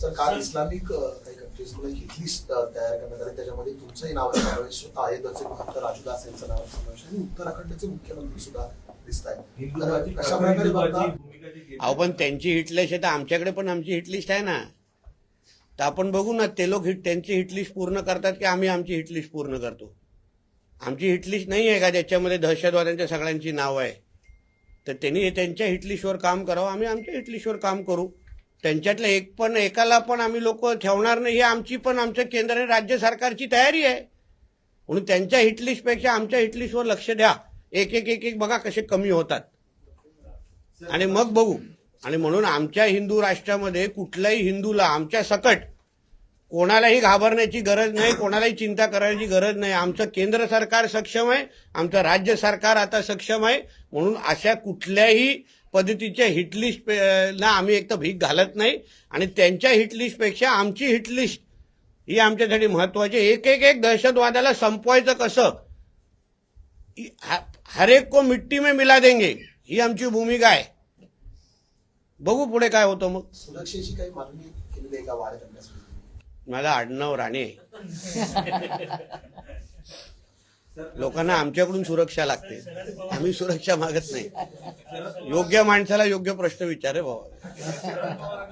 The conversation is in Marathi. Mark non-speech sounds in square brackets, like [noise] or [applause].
सर काल इस्लामिक काही कंट्रीजकडून हिट लिस्ट तयार करण्यात आली. त्याच्यामध्ये तुमचंही नाव समावेश होतं अयोध्याचे महंत राजू दास यांचं नाव समावेश आहे. आणि उत्तराखंडचे मुख्यमंत्री सुद्धा दिसत आहेत. अहो पण त्यांची हिटलिस्ट आहे तर आमच्याकडे पण आमची हिटलिस्ट आहे ना. तर आपण बघू ना ते लोक हिट त्यांची हिटलिस्ट पूर्ण करतात की आम्ही आमची हिटलिस्ट पूर्ण करतो? आमची हिटलिस्ट नाही आहे का ज्याच्यामध्ये दहशतवाद्यांच्या सगळ्यांची नावं आहे? तर त्यांनी त्यांच्या हिटलिस्टवर काम करावं आम्ही आमच्या हिटलिस्टवर काम करू. त्यांच्यातल्या एक पण एकाला पण आम्ही लोक ठेवणार नाही ही आमची पण आमच्या केंद्र आणि राज्य सरकारची तयारी आहे. म्हणून त्यांच्या हिटलिस्टपेक्षा आमच्या हिटलिस्टवर लक्ष द्या. एक एक एक एक बघा कसे कमी होतात. आणि मग बघू. आणि म्हणून आमच्या हिंदू राष्ट्रामध्ये कुठल्याही हिंदूला आमच्या सकट कोणालाही घाबरण्याची गरज नाही कोणालाही चिंता करायची गरज नाही. आमचं केंद्र सरकार सक्षम आहे आमचं राज्य सरकार आता सक्षम आहे. म्हणून अशा कुठल्याही पद्धतीच्या हिटलिस्ट ना आम्ही एक तर भीक घालत नाही आणि त्यांच्या हिटलिस्टपेक्षा आमची हिटलिस्ट ही आमच्यासाठी महत्वाची. एक एक एक दहशतवादाला संपवायचं कसं? इ- ह- हर एक को मिट्टी में मिला देंगे. ही आमची भूमिका आहे. बघू पुढे काय होतं मग. सुरक्षेची काही मागणी केलेली आहे का वाढ करण्यासाठी? माझा आडनाव राणे. [laughs] लोकांना आमच्याकडून सुरक्षा लागते. आम्ही सुरक्षा मागत नाही. योग्य माणसाला योग्य प्रश्न विचारे बाबा